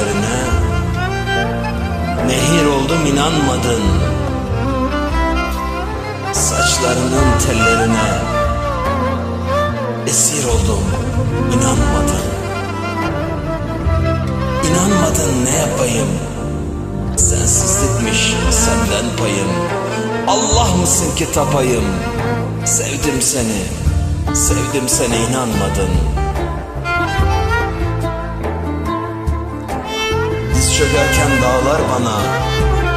gözlerine Nehir oldum inanmadın. Saçlarının tellerine Esir oldum inanmadın. İnanmadın ne yapayım? Sensizlikmiş senden payım. Allah mısın ki tapayım? Sevdim seni Sevdim seni inanmadın. Çökerken dağlar bana.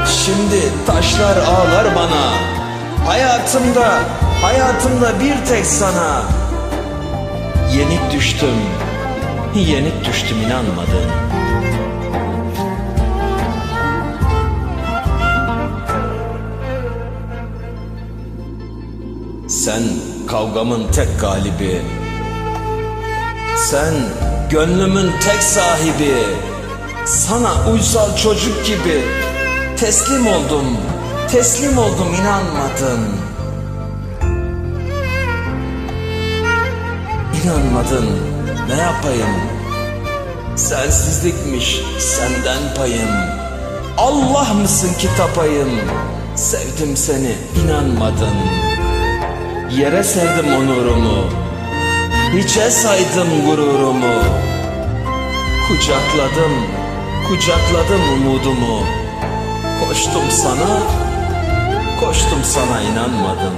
Şimdi taşlar ağlar bana. Hayatımda Hayatımda bir tek sana. Yenik düştüm. Yenik düştüm inanmadın. Sen kavgamın tek galibi. Sen gönlümün tek sahibi Sana uysal çocuk gibi Teslim oldum. Teslim oldum inanmadın. İnanmadın. Ne yapayım? Sensizlikmiş senden payım. Allah mısın ki tapayım? Sevdim seni inanmadın. Yere serdim onurumu. Hiçe saydım gururumu. Kucakladım Kucakladım umudumu. Koştum sana Koştum sana inanmadın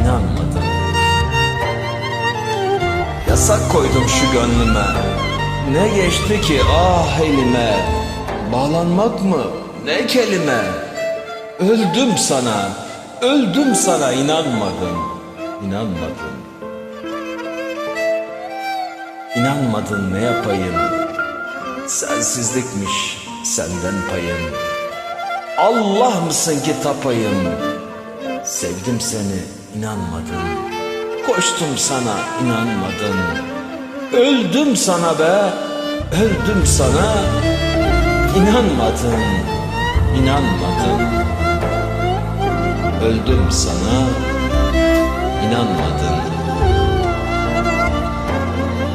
İnanmadın Yasak koydum şu gönlüme. Ne geçti ki? Ah elime. Bağlanmak mı? Ne kelime? Öldüm sana Öldüm sana inanmadın İnanmadın İnanmadın ne yapayım Sensizlikmiş senden payım. Allah mısın ki tapayım? Sevdim seni inanmadın Koştum sana inanmadın Öldüm sana be Öldüm sana. İnanmadın İnanmadın Öldüm sana İnanmadın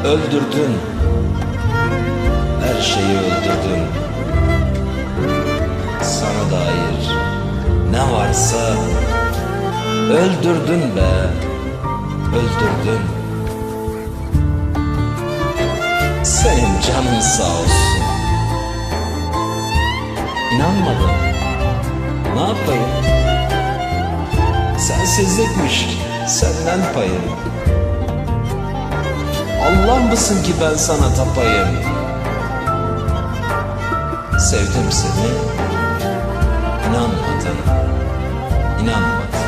Öldürdün Her şeyi öldürdün Sana dair Ne varsa Öldürdün be. Öldürdün. Senin canın sağ olsun. İnanmadın. Ne yapayım? Sensizlikmiş senden payım. Allah mısın ki ben sana tapayım Sevdim seni. İnanmadın İnanmadın